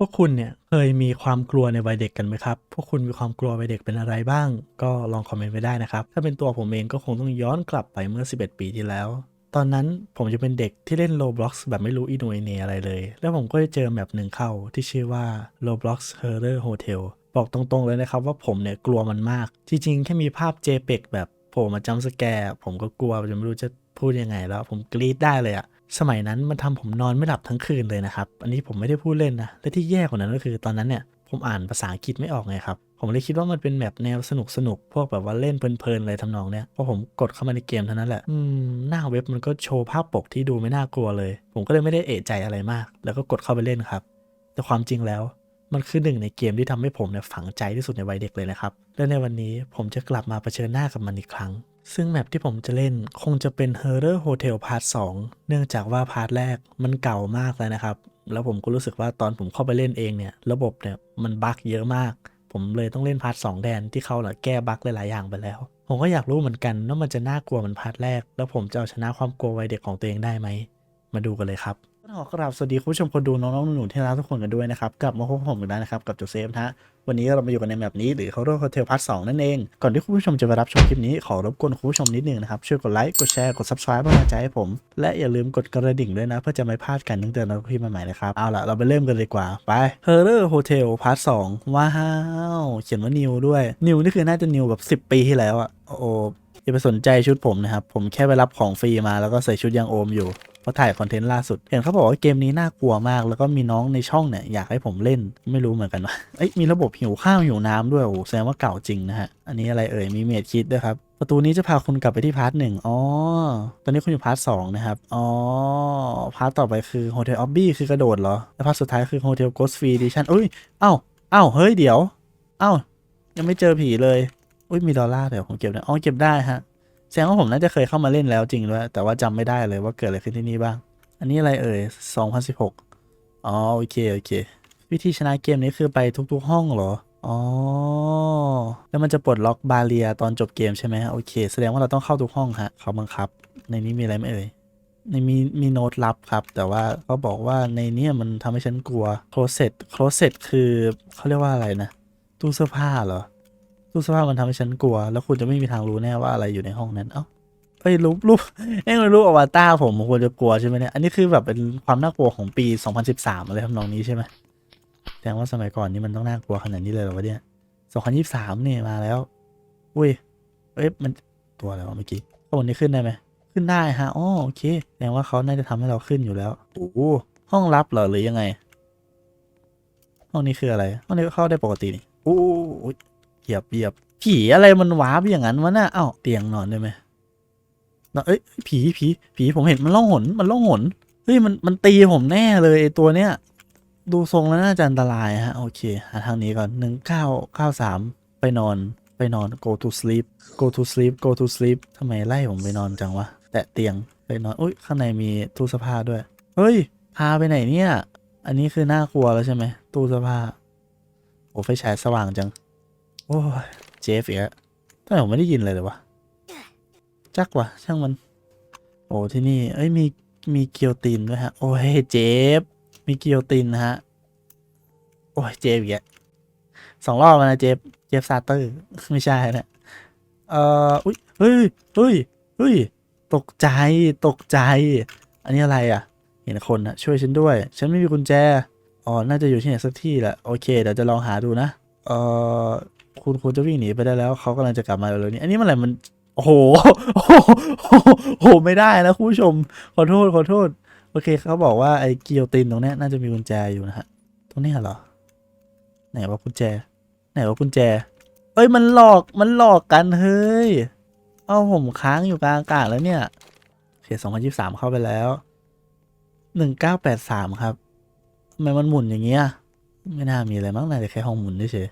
พวกคุณเนี่ยเคยมีความกลัวในวัยเด็กกันไหมครับ พวกคุณมีความกลัววัยเด็กเป็นอะไรบ้าง ก็ลองคอมเมนต์ไว้ได้นะครับ ถ้าเป็นตัวผมเองก็คงต้องย้อนกลับไปเมื่อ 11 ปีที่แล้ว ตอนนั้นผมจะเป็นเด็กที่เล่น Roblox แบบไม่รู้อีโหนยเนอะไรเลย แล้วผมก็ได้เจอแมปหนึ่งเข้าที่ชื่อว่า Roblox Horror Hotel บอกตรงๆเลยนะครับว่าผมเนี่ยกลัวมันมาก จริงๆ แค่มีภาพ JPEG แบบโผล่มาจำสแกร์ผมก็กลัวจนไม่รู้จะพูดยังไงแล้ว ผมกรี๊ดได้เลยอะ สมัยนั้นมันทำผมนอนไม่หลับทั้งคืนเลยนะครับ อันนี้ผมไม่ได้พูดเล่นนะ และที่แย่กว่านั้นก็คือตอนนั้นเนี่ยผมอ่านภาษาอังกฤษไม่ออกไงครับ ผมเลยคิดว่ามันเป็นแบบแนวสนุกสนุกๆพวกแบบว่าเล่นเพลินๆอะไรทำนองเนี้ยพอผมกดเข้ามาในเกมเท่านั้นแหละ อืม หน้าเว็บมันก็โชว์ภาพปกที่ดูไม่น่ากลัวเลย ผมก็เลยไม่ได้เอะใจอะไรมาก แล้วก็กดเข้าไปเล่นครับ แต่ความจริงแล้ว มันคือหนึ่งในเกมที่ทำให้ผมเนี่ยฝังใจที่สุดในวัยเด็กเลยนะครับ และในวันนี้ผมจะกลับมาเผชิญหน้ากับมันอีกครั้ง ซึ่งแมปที่ผมจะเล่นคงจะเป็น Horror Hotel Part 2 เนื่องจากว่าพาร์ทแรกมันเก่ามากแล้วนะครับ แล้วผมก็รู้สึกว่าตอนผมเข้าไปเล่นเองเนี่ย ระบบเนี่ยมันบั๊กเยอะมาก ผมเลยต้องเล่นพาร์ท2แทนที่เขาน่ะแก้บั๊กหลายๆอย่างไปแล้ว ผมก็อยากรู้เหมือนกันว่ามันจะน่ากลัวเหมือนพาร์ทแรก แล้วผมจะเอาชนะความกลัววัยเด็กของตัวเองได้ไหม มาดูกันเลยครับ ขอกราบสวัสดีคุณผู้ชมคนดูน้องๆหนูๆที่รักทุกคนกันด้วยนะครับกลับมาพบกับผมอีกแล้วนะครับกับโจเซฟนะฮะวันนี้เรามาอยู่กันในแมปนี้หรือ Horror Hotel Part 2นั่นเอง ก่อนที่คุณผู้ชมจะไปรับชมคลิปนี้ขอรบกวนคุณผู้ชมนิดนึงนะครับช่วยกดไลค์กดแชร์กด subscribe เพื่อกำลังใจให้ผม และอย่าลืมกดกระดิ่งด้วยนะ เพื่อจะไม่พลาดการตั้งเตือนเราคลิปใหม่ๆนะครับเอาล่ะเราไปเริ่มกันเลยดีกว่าไป Horror Hotel Part 2ว้าวเขียนว่า New ด้วย New นี่คือน่าจะ New แบบ10 ปีที่แล้วอะโอ้อย่าไปสนใจชุดผมนะครับผมแค่ไปรับของฟรีมาแล้วก็ใส่ชุดยังโอมอยู่ เพราถ่ายคอนเทนต์ล่าสุด เห็นเขาบอกว่าเกมนี้น่ากลัวมาก แล้วก็มีน้องในช่องเนี่ยอยากให้ผมเล่นไม่รู้เหมือนกันว่าเอ้ยมีระบบหิวข้าวหิวน้ำด้วยโอ้แสดงว่าเก่าจริงนะฮะอันนี้อะไรเอ่ยมีเมดคิดด้วยครับประตูนี้จะพาคุณกลับไปที่พาร์ทหนึ่งอ๋อ ตอนนี้คุณอยู่พาร์ทสองนะครับ อ๋อ พาร์ทต่อไปคือโฮเทลออบบี้คือกระโดดเหรอ แล้วพาร์ทสุดท้ายคือโฮเทลโกสฟีดิชั่นอุ้ย เอ้า เอ้า เฮ้ย เดี๋ยว เอ้า ยังไม่เจอผีเลย อุ้ย มีดอลลาร์เดี๋ยวผมเก็บได้อ๋อ เก็บได้ฮะ แสดงว่าผมน่าจะเคยเข้ามาเล่นแล้วจริงด้วย แต่ว่าจำไม่ได้เลยว่าเกิดอะไรขึ้นที่นี่บ้าง อันนี้อะไรเอ่ย 2016 อ๋อโอเคโอเค วิธีชนะเกมนี้คือไปทุกๆ ห้องเหรอ อ๋อ แล้วมันจะปลดล็อกบาเรียตอนจบเกมใช่ไหมโอเค แสดงว่าเราต้องเข้าทุกห้องฮะ เขาบังคับ ในนี้มีอะไรไหมเอ่ย ในมีมีโน้ตลับครับ แต่ว่าเขาบอกว่าในนี้มันทำให้ฉันกลัว closet closet คือเขาเรียกว่าอะไรนะ ตู้เสื้อผ้าเหรอ ตู้เสื้อผ้ามันทำให้ฉันกลัว แล้วคุณจะไม่มีทางรู้แน่ว่าอะไรอยู่ในห้องนั้น เอ้าเอ้ยรูปรูปเอ้ยมันรูปอวตารผมควรจะกลัวใช่ไหมเนี่ย อันนี้คือแบบเป็นความน่ากลัวของปี 2013 อะไรทำนองนี้ใช่ไหมแสดงว่าสมัยก่อนนี่มันต้องน่ากลัวขนาดนี้เลยเหรอวะเนี่ย 2023เนี่ยมาแล้ว อุ้ย เอ้ยมันตัวอะไรวะเมื่อกี้ข้างบนนี้ขึ้นได้ไหม ขึ้นได้ฮะอ๋อโอเค แสดงว่าเขาน่าจะทำให้เราขึ้นอยู่แล้ว โอ้ห้องลับเหรอหรือยังไง ห้องนี้คืออะไร ห้องนี้เข้าได้ปกตินี่โอ้ เหยียบเหยียบผีอะไรมันวาร์ปอย่างนั้นวะน่ะอ้าวเตียงนอนได้ไหมนอนเอ้ยผีผีผีผมเห็นมันล่องหนมันล่องหนเฮ้ยมันมันตีผมแน่เลยไอตัวเนี้ยดูทรงแล้วน่าจะอันตรายฮะ โอเคหาทางนี้ก่อนหนึ่งเก้าเก้าสามไปนอนไปนอน go to sleep go to sleep go to sleep ทำไมไล่ผมไปนอนจังวะ แตะเตียงไปนอนอุ้ยข้างในมีตู้เสื้อผ้าด้วย เฮ้ย พาไปไหนเนี่ย อันนี้คือน่ากลัวแล้วใช่ไหมตู้เสื้อผ้าโอ้ไฟฉายสว่างจัง โอ้ยเจฟอีกแล้วทำไมผมไม่ได้ยินเลยเลยวะจักวะช่างมัน โอ้ที่นี่เอ้ยมีมีเกียวตินด้วยฮะ โอ้ยเจฟมีเกียวตินนะฮะ โอ้ยเจฟอีกแล้วสองรอบแล้วนะเจฟเจฟซาเตอร์ไม่ใช่นะเอ่ออุ้ยเฮ้ยเฮ้ยเฮ้ยตกใจตกใจ อันนี้อะไรอะ เห็นคนอะช่วยฉันด้วย ฉันไม่มีกุญแจอ๋อน่าจะอยู่ที่ไหนสักที่แหละโอเคเดี๋ยวจะลองหาดูนะเอ่อ คุณควรจะวิ่งหนีไปได้แล้วเขากำลังจะกลับมาเร็วนี้ อันนี้มันอะไรมันโอ้โหโอ้โหโอ้โหไม่ได้นะคุณผู้ชม ขอโทษขอโทษ โอเคเขาบอกว่าไอ้เกียวตินตรงนี้น่าจะมีกุญแจอยู่นะฮะ ตรงนี้เหรอ ไหนว่ากุญแจ ไหนว่ากุญแจ เอ้ยมันหลอกมันหลอกกันเฮ้ย เอาผมค้างอยู่กลางอากาศแล้วเนี่ยโอเคสองพันยี่สามเข้าไปแล้วหนึ่งเก้าแปดสามครับทำไมมันหมุนอย่างเงี้ย ไม่น่ามีอะไรมั้งน่าจะแค่ห้องหมุนเฉย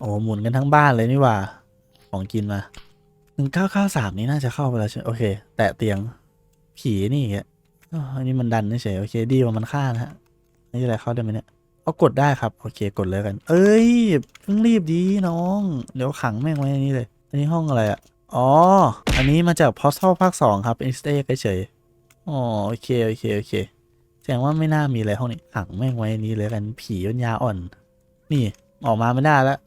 โอ้หมุนกันทั้งบ้านเลยนี่หว่า ของกินมาหนึ่งเก้าเก้าสามนี่น่าจะเข้าไปแล้วใช่ไหมโอเค แตะเตียง ผีนี่แกอันนี้มันดันเฉยโอเค ดีกว่ามันฆ่านะฮะนี่อะไรเข้าได้ไหมเนี่ยเอากดได้ครับ โอเคกดเลยกัน เอ้ยเพิ่งรีบดีน้อง เดี๋ยวขังแม่งไว้ในนี้เลย อันนี้ห้องอะไรอะอ๋อ อันนี้มาจากพอส t ท l ภาคสองครับเป็นสเต็กเฉยอ๋อโอเคโอเคโอเคแสดงว่าไม่น่ามีอะไรห้องนี้ขังแม่งไว้นนี้เลยกันผียันยาอ่อน นี่ออกมาไม่ได้แล้ว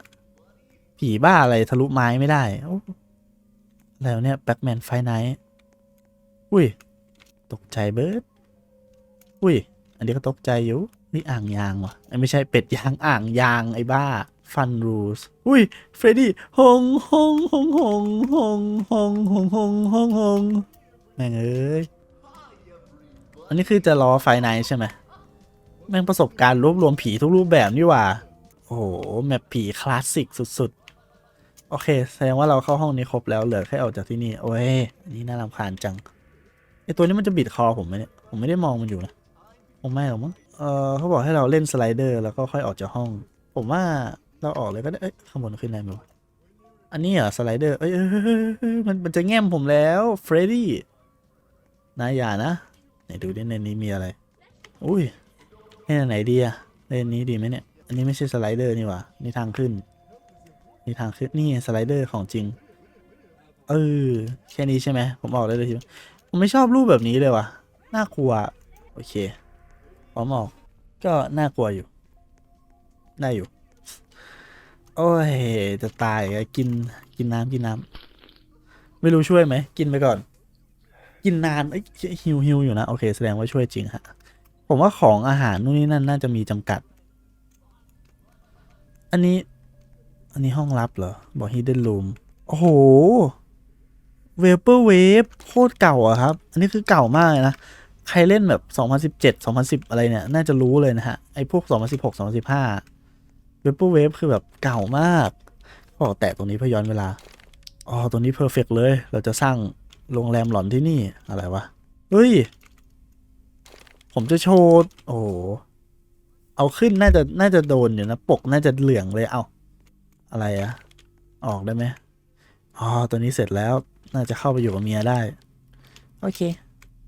ผีบ้าอะไรทะลุไม้ไม่ได้แล้วเนี่ยแบ็กแมนไฟไนท์อุ้ย ตกใจเบิร์ดอุ้ย อันนี้ก็ตกใจอยู่ นี่อ่างยางวะไม่ใช่เป็ดยางอ่างยางไอ้บ้าฟันรูสอุ้ย เฟรดดี้ฮงฮงฮงฮงฮงฮงฮงฮงฮงฮงแม่งเอ้ย อันนี้คือจะรอไฟไนท์ใช่ไหมแม่งประสบการณ์รวบรวมผีทุกรูปแบบนี่ว่า โอ้โห แมปผีคลาสสิกสุดๆ โอเค แสดงว่าเราเข้าห้องนี้ครบแล้วเหลือแค่ออกจากที่นี่ โอ้ยอันนี้น่ารำคาญจังไอตัวนี้มันจะบิดคอผมไหมเนี่ย ผมไม่ได้มองมันอยู่นะคงไม่หรอกมั้งเออเขาบอกให้เราเล่นสไลเดอร์แล้วก็ค่อยออกจากห้อง ผมว่าเราออกเลยก็ได้เอ้ยข้างบนขึ้นอะไรไหมวะอันนี้เหรอสไลเดอร์เอ้ยเอ้ยอยเอ้ยเอ้ยมันมันจะแง้มผมแล้วเฟรดดี้นายอย่านะไหนดูดิในนี้มีอะไร อุ้ยเล่นไหนดีอะเล่นนนี้ดีไหมเนี่ย อันนี้ไม่ใช่สไลเดอร์นี่หว่านี่ทางขึ้น นี่ทางขึ้นนี่สไลเดอร์ของจริง เออ แค่นี้ใช่ไหม ผมออกได้เลยทีผมไม่ชอบรูปแบบนี้เลยว่ะ น่ากลัว โอเคพร้อมออก ก็น่ากลัวอยู่ ได้อยู่ โอ้ย จะตายกิน กินน้ำกินน้ำไม่รู้ช่วยไหม กินไปก่อน กินนานเอ้ยฮิวฮิวอยู่นะ โอเค แสดงว่าช่วยจริงฮะ ผมว่าของอาหารนู่นนี่นั่นน่าจะมีจำกัด อันนี้ อันนี้ห้องลับเหรอ บอก hidden room โอ้โห vapor wave โคตรเก่าอะครับ อันนี้คือเก่ามากนะ ใครเล่นแบบ 2017 2010 อะไรเนี่ย น่าจะรู้เลยนะฮะ ไอ้พวก 2016 2015 vapor wave คือแบบเก่ามากบอกแตะตรงนี้เพื่อย้อนเวลา อ๋อ ตรงนี้เพอร์เฟกเลย เราจะสร้างโรงแรมหลอนที่นี่ อะไรวะ เฮ้ย ผมจะโชว์ โอ้เอาขึ้นน่าจะน่าจะโดนอยู่นะ ปกน่าจะเหลืองเลย เอา อะไรอะออกได้ไหมอ๋อตัวนี้เสร็จแล้วน่าจะเข้าไปอยู่กับเมียได้ โอเค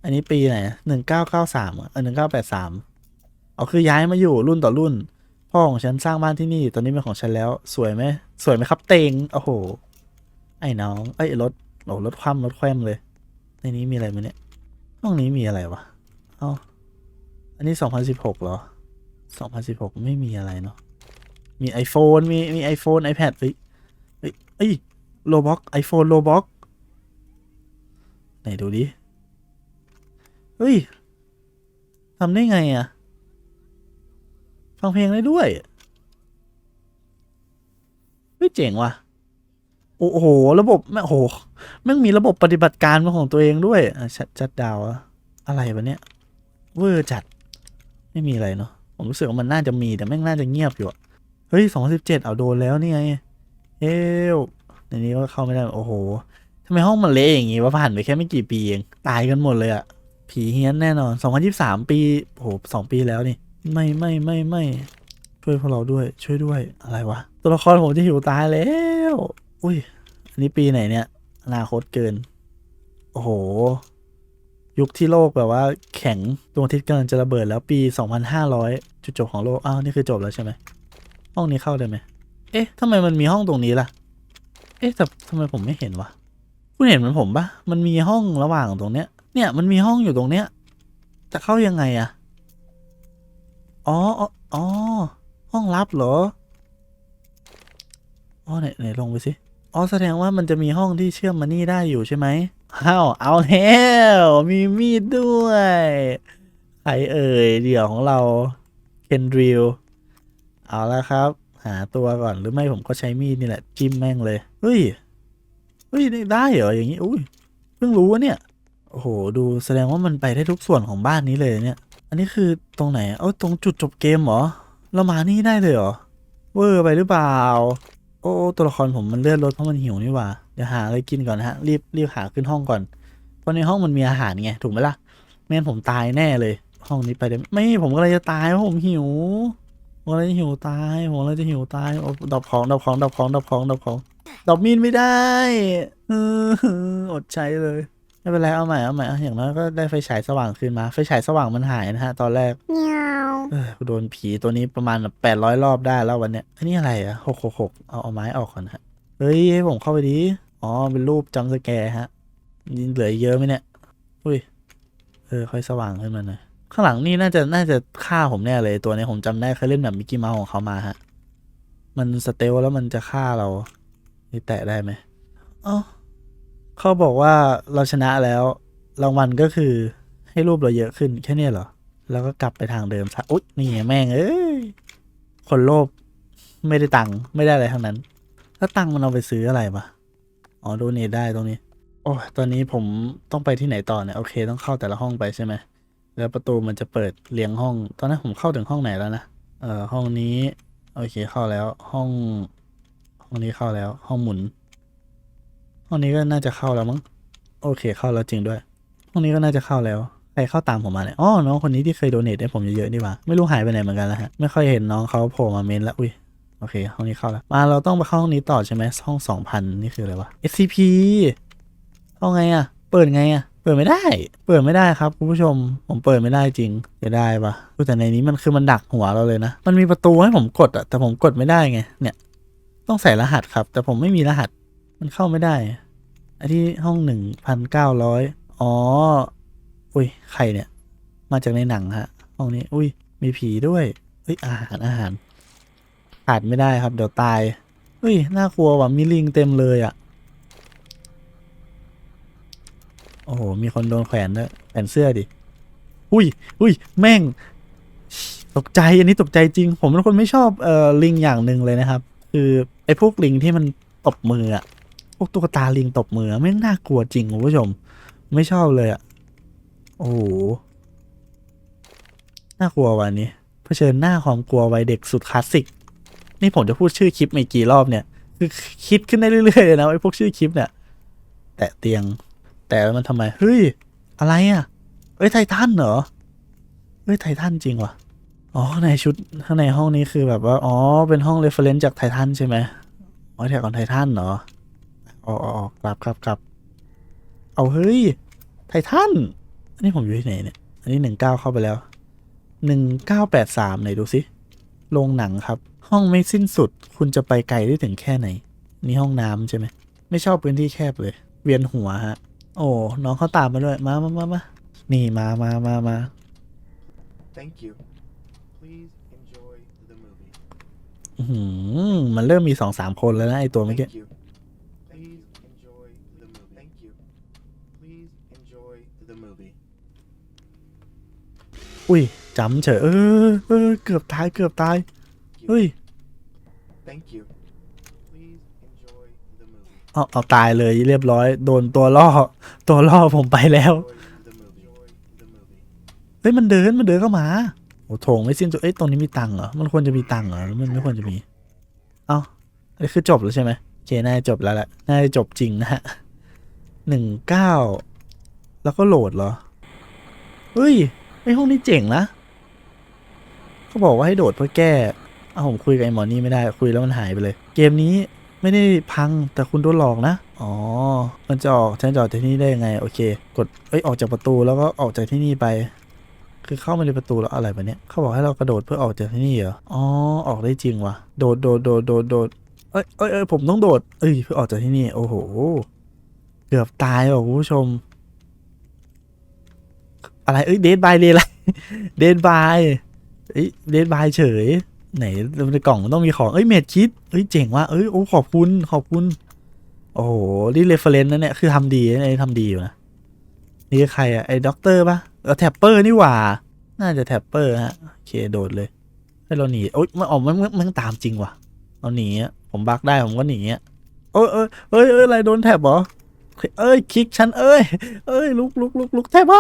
อันนี้ปีไหนหนึ่งเก้าเก้าสามเออหนึ่งเก้าแปดสามเอาคือย้ายมาอยู่รุ่นต่อรุ่น พ่อของฉันสร้างบ้านที่นี่ ตอนนี้เป็นของฉันแล้ว สวยไหมสวยไหมครับเตงโอ้โห ไอ้น้องไอ้ยรถโอ้รถคว่ำรถแคว่ำเลย ในนี้มีอะไรไหมเนี่ย ห้องนี้มีอะไรวะ เอ้า อันนี้สองพันสิบหกเหรอสองพันสิบหกไม่มีอะไรเนาะ มี iPhone มีมี iPhone iPad เฮ้ยเฮ้ยเอ้ยโลบ็อกไอโฟนโลบ็อกไหนดูดิ เฮ้ยทำได้ไงอะฟังเพลงได้ด้วย เฮ้ยเจ๋งว่ะ โอ้โห ระบบแม่โอ้โหแม่งมีระบบปฏิบัติการของตัวเองด้วยอะชัดจัดดาวอะอะไรวะเนี่ย เวอร์จัด ไม่มีอะไรเนาะผมรู้สึกว่ามันน่าจะมีแต่แม่งน่าจะเงียบอยู่อะ เฮ้ยสองสิบเจ็ดเอาโดนแล้วนี่ไงเฮ้ยในนี้ก็เข้าไม่ได้ โอ้โหทำไมห้องมันเละอย่างงี้วะผ่านไปแค่ไม่กี่ปีเองตายกันหมดเลยอะผีเฮี้ยนแน่นอน2023ปีโอ้โหสองปีแล้วนี่ ไม่ไม่ไม่ไม่ช่วยพวกเราด้วยช่วยด้วยอะไรวะตัวละครผมจะหิวตายแล้ว อุ้ยอันนี้ปีไหนเนี่ยอนาคตเกิน โอ้โห ยุคที่โลกแบบว่า แข็งดวงอาทิตย์กำลังจะระเบิดแล้วปี 2500 จุดจบของโลก อ้าว นี่คือจบแล้วใช่ไหม ห้องนี้เข้าได้ไหม เอ๊ะทำไมมันมีห้องตรงนี้ล่ะ เอ๊ะแต่ทำไมผมไม่เห็นวะ คุณเห็นเหมือนผมปะมันมีห้องระหว่างตรงเนี้ย เนี่ยมันมีห้องอยู่ตรงเนี้ยแต่เข้ายังไงอะอ๋อ อ๋อ ห้องลับเหรอ อ๋อไหนไหนลงไปสิ อ๋อแสดงว่ามันจะมีห้องที่เชื่อมมานี่ได้อยู่ใช่ไหมอ้าวเอาแล้วมีมีดด้วยใครเอ่ยเดี่ยวของเราเคนดริล เอาละครับ หาตัวก่อนหรือไม่ผมก็ใช้มีดนี่แหละจิ้มแม่งเลยเฮ้ยเฮ้ยได้เหรออย่างนี้อุ้ยเพิ่งรู้ว่าเนี่ยโอ้โหดูแสดงว่ามันไปได้ทุกส่วนของบ้านนี้เลยเนี่ย อันนี้คือตรงไหนเอ้าตรงจุดจบเกมเหรอเรามานี่ได้เลยเหรอเวอร์ไปหรือเปล่า โอ้ตัวละครผมมันเลื่อนรถเพราะมันหิวนี่หว่าเดี๋ยวหาอะไรกินก่อนนะฮะรีบรีบหาขึ้นห้องก่อนเพราะในห้องมันมีอาหารไงถูกไหมล่ะไม่งั้นผมตายแน่เลย ห้องนี้ไปได้ไม่ผมก็เลยจะตายเพราะผมหิว ผมก็เลยจะหิวตายผมเลยจะหิวตายโอ้ดับของดับของดับของดับของดับของดับมีนไม่ได้เอออดใช้เลยไม่เป็นไรเอาใหม่เอาใหม่เอาอย่างน้อยก็ได้ไฟฉายสว่างคืนมาไฟฉายสว่างมันหายนะฮะ ตอนแรก Meow. เออกูโดนผีตัวนี้ประมาณแปดร้อยรอบได้แล้ววันเนี้ยอันนี้อะไรอะหกหกหกเอาเอาไม้ออกก่อนฮะเฮ้ยให้ผมเข้าไปดิอ๋อเป็นรูปจำสแกร์ฮะยิงเหลืออีกเยอะไหมเนี่ยอุ้ยเออค่อยสว่างขึ้นมาหน่อย ข้างหลังนี่น่าจะน่าจะฆ่าผมแน่เลยตัวนี้ผมจำได้เคยเล่นแบบมิกกี้เมาส์ของเขามาฮะ มันสเตลแล้วมันจะฆ่าเรานี่แตะได้ไหมอ๋อเขาบอกว่าเราชนะแล้ว รางวัลก็คือให้รูปเราเยอะขึ้นแค่นี้เหรอ แล้วก็กลับไปทางเดิมซะอุ๊ยนี่แม่งเอ้ยคนโลภไม่ได้ตังค์ไม่ได้อะไรทั้งนั้นแล้วตังค์มันเอาไปซื้ออะไรปะอ๋อโดเนทได้ตรงนี้ โอ้ตอนนี้ผมต้องไปที่ไหนต่อเนี่ย โอเค ต้องเข้าแต่ละห้องไปใช่ไหม แล้วประตูมันจะเปิดเรียงห้อง ตอนนั้นผมเข้าถึงห้องไหนแล้วนะ เอ่อห้องนี้ โอเคเข้าแล้วห้อง ห้องนี้เข้าแล้ว ห้องหมุน ห้องนี้ก็น่าจะเข้าแล้วมั้งโอเค เข้าแล้วจริงด้วย ห้องนี้ก็น่าจะเข้าแล้วใครเข้าตามผมมาเนี่ยอ๋อน้องคนนี้ที่เคยโดเนทให้ผมเยอะๆนี่ว่าไม่รู้หายไปไหนเหมือนกันแล้วฮะไม่ค่อยเห็นน้องเขาโผล่มาเมนแล้วอุ้ยโอเคห้องนี้เข้าแล้วมาเราต้องไปเข้าห้องนี้ต่อใช่ไหมห้องสองพันนี่คืออะไรวะ SCP เอาไงอะเปิดไงอะ เปิดไม่ได้ เปิดไม่ได้ครับคุณผู้ชม ผมเปิดไม่ได้จริงจะได้ปะแต่ในนี้มันคือมันดักหัวเราเลยนะ มันมีประตูให้ผมกดอะแต่ผมกดไม่ได้ไง เนี่ย ต้องใส่รหัสครับ แต่ผมไม่มีรหัส มันเข้าไม่ได้ อันที่ห้องหนึ่งพันเก้าร้อยอ๋อ อุ้ย ใครเนี่ย มาจากในหนังฮะ ห้องนี้ อุ้ย มีผีด้วยเฮ้ย อาหารอาหารขาดไม่ได้ครับ เดี๋ยวตายเฮ้ย น่ากลัวว่ะ มีลิงเต็มเลยอะ่ะ โอ้โห มีคนโดนแขวนด้วยแขวนเสื้อดิ อุ้ย อุ้ย แม่ง ตกใจ อันนี้ตกใจจริง ผมเป็นคนไม่ชอบเอ่อลิงอย่างหนึ่งเลยนะครับ คือไอ้พวกลิงที่มันตบมืออะพวกตุ๊กตาลิงตบมือแม่งน่ากลัวจริงคุณผู้ชม ไม่ชอบเลยอะโอ้โห น่ากลัววันนี้ เผชิญหน้าความกลัววัยเด็กสุดคลาสสิก นี่ผมจะพูดชื่อคลิปไม่กี่รอบเนี่ย คือคิดขึ้นได้เรื่อยๆเลยนะไอ้พวกชื่อคลิปเนี่ย แตะเตียง แต่มันทำไม เฮ้ย อะไรอะ เอ้ยไททันเหรอเฮ้ยไททันจริงวะอ๋อข้างในชุดข้างในห้องนี้คือแบบว่า อ๋อ เป็นห้องเรฟเฟรนซ์จากไททันใช่ไหมอ๋อแถวของไททันเหรอ อ๋ออ๋อกลับกลับกลับ เอาเฮ้ย ไททัน อันนี้ผมอยู่ที่ไหนเนี่ย อันนี้หนึ่งเก้าเข้าไปแล้วหนึ่งเก้าแปดสามไหนดูสิโรงหนังครับ ห้องไม่สิ้นสุด คุณจะไปไกลได้ถึงแค่ไหน นี่ห้องน้ำใช่ไหม ไม่ชอบพื้นที่แคบเลย เวียนหัวฮะ โอ้น้องเขาตามมาด้วยมามามามานี่มามามามา Thank you. Please enjoy the movie. อื้อหือมันเริ่มมีสองสามคนแล้วนะไอตัวเมื่อกี้ Thank you. Please enjoy the movie. Thank you. Please enjoy the movie. อุ้ยจำเฉยเออเออเกือบตายเกือบตาย Thank you. เฮ้ย Thank you. Please enjoy the movie. เอาเอาตายเลยเรียบร้อย โดนตัวล่อ ตัวล่อผมไปแล้ว เฮ้ยมันเดินมันเดินเข้ามาโอ้โถงไม่สิ้นสุดเอ้ยตรงนี้มีตังเหรอ มันควรจะมีตังเหรอหรือมันไม่ควรจะมี เอ้าอันนี้คือจบแล้วใช่ไหมโอเคน่าจะจบแล้วแหละน่าจะจบจริงนะฮะหนึ่งเก้าแล้วก็โหลดเหรอ เฮ้ยไอห้องนี้เจ๋งนะเขาบอกว่าให้โดดเพื่อแก้ เอาผมคุยกับไอหมอนี่ไม่ได้คุยแล้วมันหายไปเลย เกมนี้ ไม่ได้พังแต่คุณโดนหลอกนะ อ๋อ มันจะออกฉันจะออกจากที่นี่ได้ยังไง โอเค กดเอ้ยออกจากประตูแล้วก็ออกจากที่นี่ไป คือเข้ามาในประตูแล้วอะไรปะเนี่ยเขาบอกให้เรากระโดดเพื่อออกจากที่นี่เหรอ อ๋อ ออกได้จริงวะโดดโดดโดดโดดโดดเอ้ยเอ้ยเอ้ยผมต้องโดด เอ้ยเพื่อออกจากที่นี่ โอ้โห เกือบตายว่ะคุณผู้ชม อะไร เอ้ยเดดบายเลยอะไร เดดบายเอ้ยเดดบายเฉย ไหนในกล่องมันต้องมีของ เอ้ยเมดคิดเอ้ยเจ๋งว่ะเอ้ยโอ้ขอบคุณขอบคุณ โอ้โหนี่เรฟเฟรนซ์นะเนี่ยคือทำดีนะเนี่ยทำดีอยู่นะนี่ใครอะไอ้ด็อกเตอร์ปะเออแท็ปเปอร์นี่หว่า น่าจะแท็ปเปอร์ฮะโอเคโดดเลยให้เราหนีโอ๊ยมันออกมันมันตามจริงว่ะเราหนีอะผมบักได้ผมก็หนีอะโอ้ยเอ้ยเอ้ยเอ้ยอะไรโดนแท็บเหรอเอ้ยคลิกฉันเอ้ยเอ้ยลุกลุกลุกลุกแท็บไป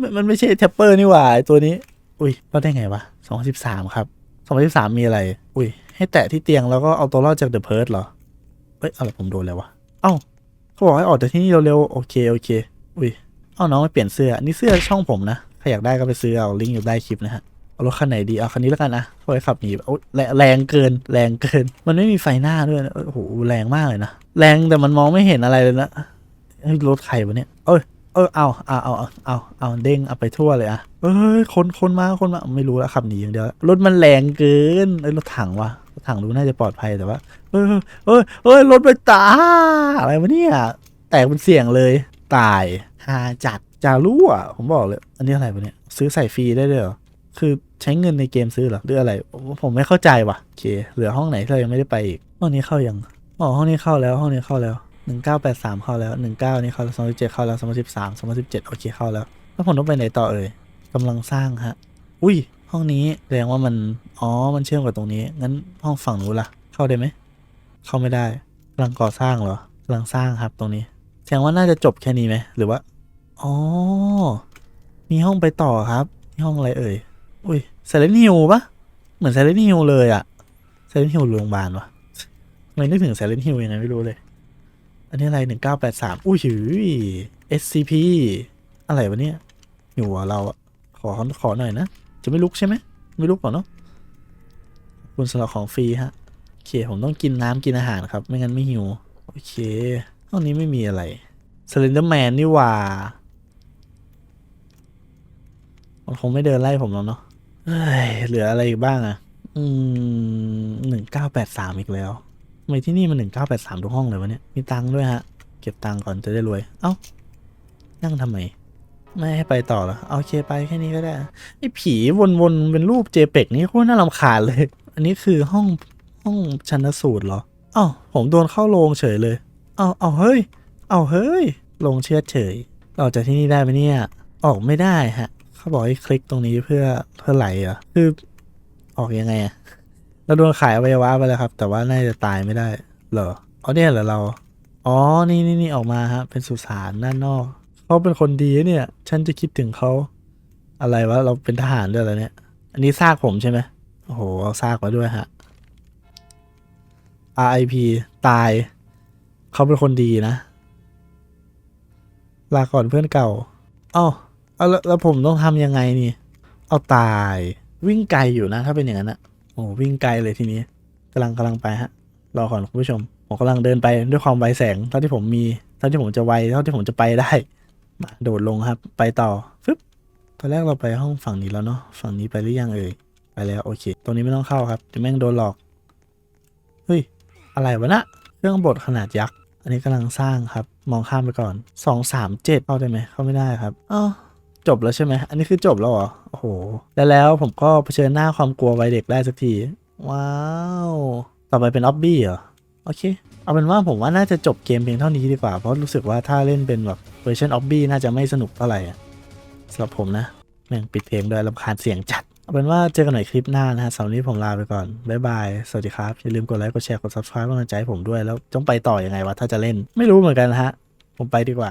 มันมันไม่ใช่แท็ปเปอร์นี่หว่าไอ้ตัวนี้ อุ้ยเราได้ไงวะสองสิบสามครับ สองสิบสามมีอะไร อุ้ย ให้แตะที่เตียงแล้วก็เอาตัวรอดจากเดอะเพิร์ดเหรอเอ้ย อะไรผมโดนแล้ววะ เอ้า เขาบอกให้ออกจากที่นี่เร็วๆ โอเค โอเค อุ้ย เอาน้องไปเปลี่ยนเสื้อ นี่เสื้อช่องผมนะ ใครอยากได้ก็ไปซื้อเอา ลิงก์อยู่ใต้คลิปนะฮะ เอารถคันไหนดี เอาคันนี้แล้วกันนะค่อยขับหนีโอ้ยแรงแรงเกิน แรงเกิน มันไม่มีไฟหน้าด้วยนะโอ้โห แรงมากเลยนะ แรงแต่มันมองไม่เห็นอะไรเลยนะเฮ้ยรถใครวะเนี่ย เอ้ย เออเอาเอาเอาเอาเอาเอาเด้งเอาไปทั่วเลยอะเอ้ยคนคนมาคนมาไม่รู้แล้วขับหนีอย่างเดียวรถมันแรงเกินเอ้ยรถถังวะรถถังดูน่าจะปลอดภัยแต่ว่าเอ้ยเอ้ยเอ้ยรถไปตาอะไรวะเนี่ยแตกเป็นเสียงเลยตายฮาจัดจารั่วผมบอกเลย อันนี้อะไรวะเนี่ยซื้อใส่ฟรีได้ด้วยเหรอคือใช้เงินในเกมซื้อหรอหรืออะไร ผมไม่เข้าใจว่ะโอเคเหลือห้องไหนที่เรายังไม่ได้ไปอีกห้องนี้เข้ายังอ๋อห้องนี้เข้าแล้วห้องนี้เข้าแล้ว หนึ่งเก้าแปดสามเข้าแล้วหนึ่งเก้านี่เข้าแล้วสองสิบเจ็ดเข้าแล้วสองสิบสามสองสิบเจ็ดโอเคเข้าแล้ว แล้วผมต้องไปไหนต่อเอ่ยกำลังสร้างฮะ อุ้ย ห้องนี้แสดงว่ามัน อ๋อ มันเชื่อมกับตรงนี้ งั้นห้องฝั่งนู้นล่ะ เข้าได้ไหม เข้าไม่ได้กำลังก่อสร้างเหรอกำลังสร้างครับตรงนี้ แสดงว่าน่าจะจบแค่นี้ไหม หรือว่า อ๋อ มีห้องไปต่อครับห้องอะไรเอ่ย อุ้ยเซเลนฮิลปะเหมือนเซเลนฮิลเลยอะเซเลนฮิลโรงพยาบาลวะทำไมนึกถึงเซเลนฮิลยังไงไม่รู้เลย อันนี้อะไรหนึ่งเก้าแปดสามอุ้ยหือ SCP อะไรวะเนี่ยอยู่หัวเราอะขอขอหน่อยนะ จะไม่ลุกใช่ไหม ไม่ลุกหรอเนาะบคุณสำหรับของฟรีฮะโอเค ผมต้องกินน้ำกินอาหารครับ ไม่งั้นไม่หิว โอเคห้องนี้ไม่มีอะไรสเลนเดอร์แมนนี่ว่ามันคงไม่เดินไล่ผมแล้วเนาะเฮ้ยเหลืออะไรอีกบ้างอะอืมหนึ่งเก้าแปดสามอีกแล้ว ทำไมที่นี่มันหนึ่งเก้าแปดสามทุกห้องเลยวะเนี่ย มีตังค์ด้วยฮะ เก็บตังค์ก่อนจะได้รวย เอ้า นั่งทำไม ไม่ให้ไปต่อเหรอเอาโอเคไปแค่นี้ก็ได้ ไอ้ผีวนๆ เป็นรูปเจเปกนี่โคตรน่ารำคาญเลย อันนี้คือห้องห้องชันสูตรเหรออ้าวผมโดนเข้าโรงเฉยเลยเอาเอาเฮ้ย เอาเฮ้ยโรงเชือดเฉยเราออกจากที่นี่ได้ไหมเนี่ย ออกไม่ได้ฮะ เขาบอกให้คลิกตรงนี้เพื่อเพื่อไหลเหรอ คือออกยังไงอะ เราโดนขายอวัยวะไปแล้วครับ แต่ว่าน่าจะตายไม่ได้เหรออ๋อเนี่ยเหรอเรา อ๋อ นี่นี่นี่ออกมาฮะ เป็นสุสานด้านนอก เขาเป็นคนดีเนี่ย ฉันจะคิดถึงเขา อะไรวะ เราเป็นทหารด้วยเหรอเนี่ย อันนี้ซากผมใช่ไหมโอ้โห เอาซากมาด้วยฮะ RIP ตาย เขาเป็นคนดีนะ ลาก่อนเพื่อนเก่า เอ้าเอาแล้วแล้วผมต้องทำยังไงนี่ เอาตาย วิ่งไกลอยู่นะ ถ้าเป็นอย่างนั้นอะ โอ้วิ่งไกลเลยทีนี้กำลังกำลังไปฮะรอก่อนคุณผู้ชม ผมกำลังเดินไปด้วยความไวแสงเท่าที่ผมมีเท่าที่ผมจะไวเท่าที่ผมจะไปได้มาโดดลงครับ ไปต่อฟึบตอนแรกเราไปห้องฝั่งนี้แล้วเนาะฝั่งนี้ไปหรือยังเอ่ยไปแล้วโอเคตรงนี้ไม่ต้องเข้าครับเดี๋ยวแม่งโดนหลอกเฮ้ยอะไรวะนะเครื่องบดขนาดยักษ์อันนี้กำลังสร้างครับ มองข้ามไปก่อนสองสามเจ็ดเข้าได้ไหมเข้าไม่ได้ครับอ้าว จบแล้วใช่ไหม อันนี้คือจบแล้วเหรอ โอ้โห แล้วแล้วผมก็เผชิญหน้าความกลัววัยเด็กได้สักที ว้าว ต่อไปเป็นออบบี้เหรอ โอเค เอาเป็นว่าผมว่าน่าจะจบเกมเพียงเท่านี้ดีกว่า เพราะรู้สึกว่าถ้าเล่นเป็นแบบเวอร์ชันออบบี้น่าจะไม่สนุกเท่าไหร่อะสำหรับผมนะแม่งปิดเพลงด้วยรำคาญเสียงจัด เอาเป็นว่าเจอกันใหม่คลิปหน้านะฮะสำหรับนี้ผมลาไปก่อน บ๊ายบาย สวัสดีครับ อย่าลืมกดไลค์ กดแชร์ กด subscribe กำลังใจให้ผมด้วย แล้วต้องไปต่ออยังไงวะ ถ้าจะเล่น ไม่รู้เหมือนกันนะฮะ ผมไปดีกว่า